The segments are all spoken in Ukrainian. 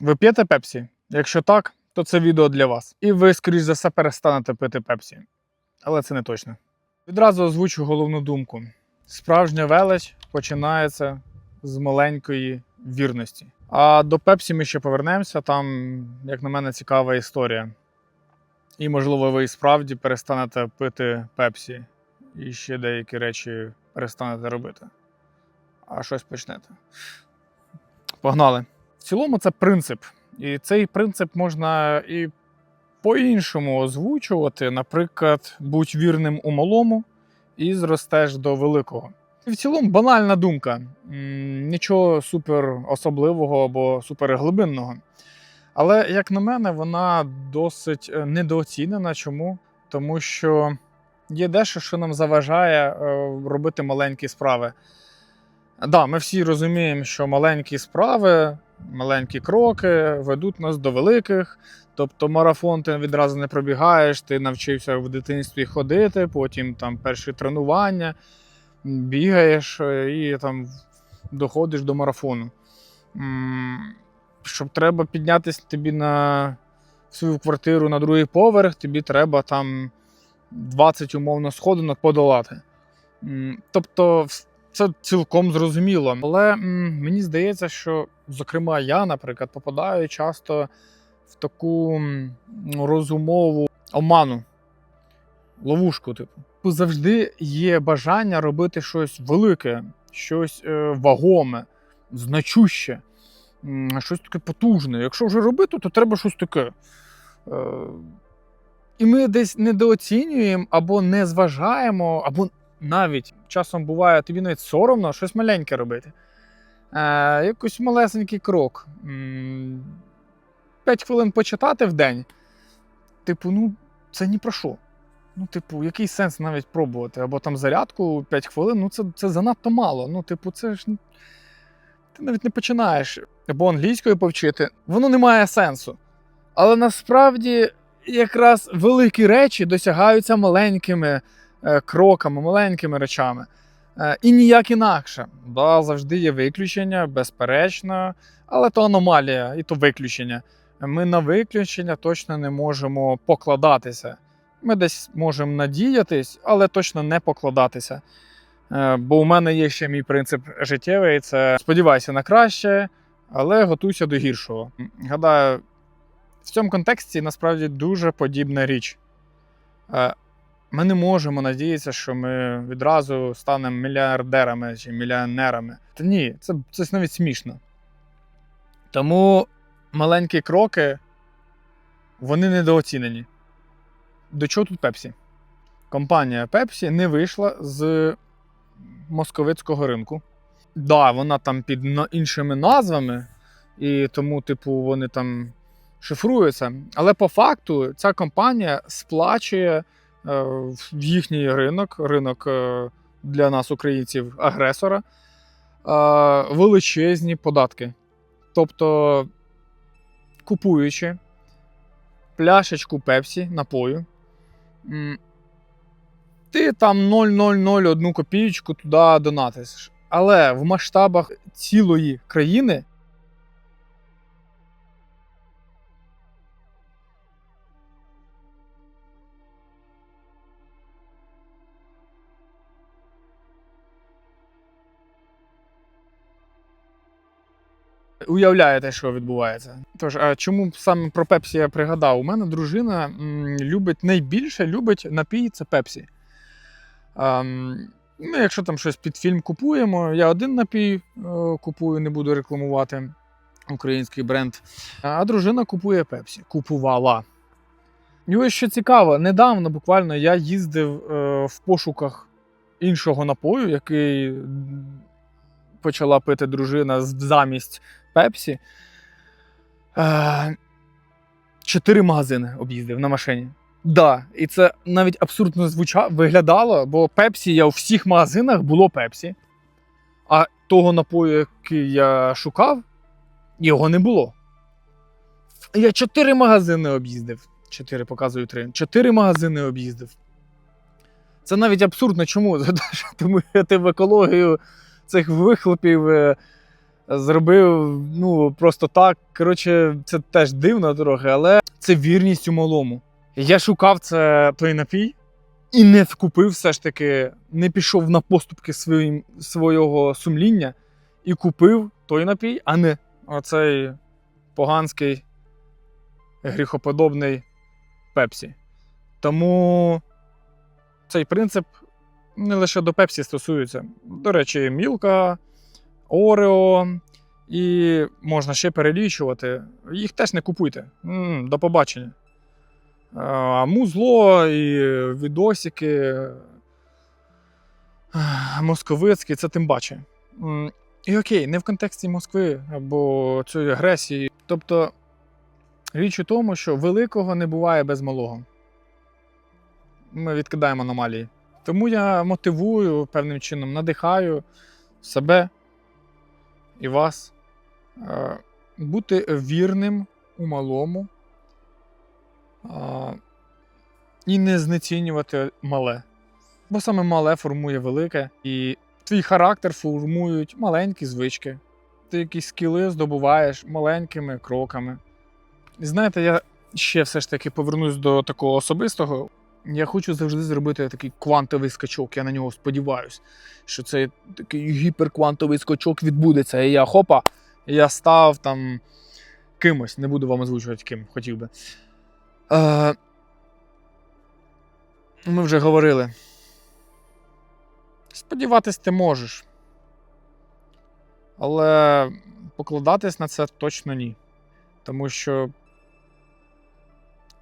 Ви п'єте пепсі? Якщо так, то це відео для вас. І ви, скоріш за все, перестанете пити пепсі. Але це не точно. Відразу озвучу головну думку: справжня велич починається з маленької вірності. А до пепсі ми ще повернемося. Там, як на мене, цікава історія. І, можливо, ви і справді перестанете пити пепсі і ще деякі речі перестанете робити. А щось почнете. Погнали. В цілому це принцип. І цей принцип можна і по-іншому озвучувати. Наприклад, будь вірним у малому і зростеш до великого. І в цілому банальна думка. Нічого супер особливого або суперглибинного. Але, як на мене, вона досить е, недооцінена. Чому? Тому що є дещо, що нам заважає е, робити маленькі справи. Да, ми всі розуміємо, що маленькі справи, маленькі кроки ведуть нас до великих. Тобто марафон ти відразу не пробігаєш, ти навчився в дитинстві ходити, потім там перші тренування, бігаєш е, і там доходиш до марафону. Щоб треба піднятися тобі на свою квартиру на другий поверх, тобі треба там 20 умовно сходинок подолати. Тобто, це цілком зрозуміло. Але м, мені здається, що, зокрема, я, наприклад, попадаю часто в таку розумову оману, ловушку, типу. Завжди є бажання робити щось велике, щось е, вагоме, значуще, щось таке потужне. Якщо вже робити, то треба щось таке. Е, і ми десь недооцінюємо або не зважаємо, або навіть часом буває, тобі навіть соромно щось маленьке робити. Е, якийсь малесенький крок. М, П'ять хвилин почитати в день. Типу, ну, це ні про що. Ну, типу, який сенс навіть пробувати? Або там зарядку 5 хвилин, ну це, це занадто мало. Ну, типу, це ж. Ти навіть не починаєш. Або англійською повчити. Воно не має сенсу. Але насправді якраз великі речі досягаються маленькими кроками, маленькими речами. Е, і ніяк інакше. Да, завжди є виключення, безперечно, але то аномалія, і то виключення. Ми на виключення точно не можемо покладатися. Ми десь можемо надіятись, але точно не покладатися. Е, Бо у мене є ще мій принцип життєвий: це сподівайся на краще, але готуйся до гіршого. Гадаю, в цьому контексті насправді дуже подібна річ. Ми не можемо надіятися, що ми відразу станемо мільярдерами чи мільйонерами. Та ні, це, це навіть смішно. Тому маленькі кроки вони недооцінені. До чого тут Пепсі? Компанія Пепсі не вийшла з московицького ринку. Да, вона там під іншими назвами, і тому, типу, вони там шифруються. Але по факту ця компанія сплачує в їхній ринок, ринок е, для нас, українців, агресора, е, величезні податки. Тобто, купуючи пляшечку Пепсі напою, ти там 0,001 копієчку туди донатиш. Але в масштабах цілої країни уявляєте, що відбувається. Тож, а чому саме про Пепсі я пригадав? У мене дружина м, любить найбільше любить напій це Пепсі. Ем, ну, якщо там щось під фільм купуємо, я один напій е, купую, не буду рекламувати український бренд. А дружина купує Пепсі. Купувала. І ось що цікаво, недавно буквально я їздив е, в пошуках іншого напою, який почала пити дружина замість Пепсі. Е, Чотири магазини об'їздив на машині. Да, і це навіть абсурдно звуча... виглядало, бо Пепсі я у всіх магазинах було Пепсі. А того напою, який я шукав, його не було. Я чотири магазини об'їздив. Чотири показую три. Чотири магазини об'їздив. Це навіть абсурдно. Чому? Тому що ти в екологію цих вихлопів е, зробив ну, просто так. Коротше, це теж дивно трохи, але це вірність у малому. Я шукав це той напій і не вкупив все ж таки, не пішов на поступки своїм, свого сумління і купив той напій, а не оцей поганський гріхоподобний Пепсі. Тому цей принцип не лише до Пепсі стосується. До речі, Мілка, Орео і можна ще перелічувати. Їх теж не купуйте. До побачення. А музло і відосики московицькі, це тим паче. І окей, не в контексті Москви або цієї агресії. Тобто, річ у тому, що великого не буває без малого. Ми відкидаємо аномалії. Тому я мотивую певним чином, надихаю себе і вас е, бути вірним у малому е, і не знецінювати мале. Бо саме мале формує велике, і твій характер формують маленькі звички. Ти якісь скіли здобуваєш маленькими кроками. І знаєте, я ще все ж таки повернусь до такого особистого. Я хочу завжди зробити такий квантовий скачок. Я на нього сподіваюся, що цей такий гіперквантовий скачок відбудеться. І я хопа, я став там кимось. Не буду вам озвучувати ким, хотів би. Е, ми вже говорили. Сподіватись ти можеш. Але покладатись на це точно ні. Тому що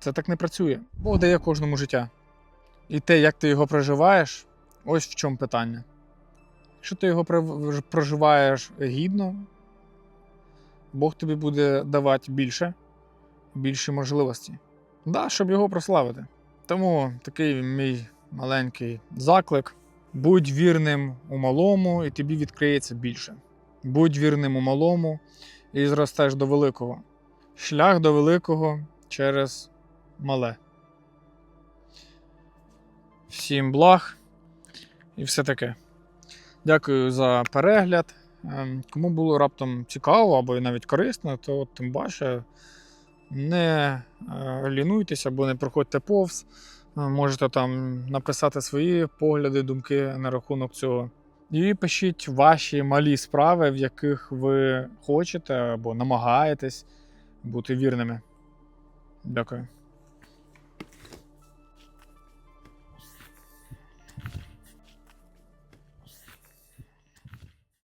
це так не працює. Бог дає кожному життя. І те, як ти його проживаєш, ось в чому питання. Якщо ти його проживаєш гідно, Бог тобі буде давати більше, більші можливості. Да, щоб його прославити. Тому такий мій маленький заклик: будь вірним у малому, і тобі відкриється більше. Будь вірним у малому і зростеш до великого. Шлях до великого через мале. Всім благ і все таке. Дякую за перегляд. Ем, Кому було раптом цікаво або навіть корисно, то тим паче не е, лінуйтеся або не проходьте повз. Е, Можете там написати свої погляди, думки на рахунок цього. І пишіть ваші малі справи, в яких ви хочете або намагаєтесь бути вірними. Дякую.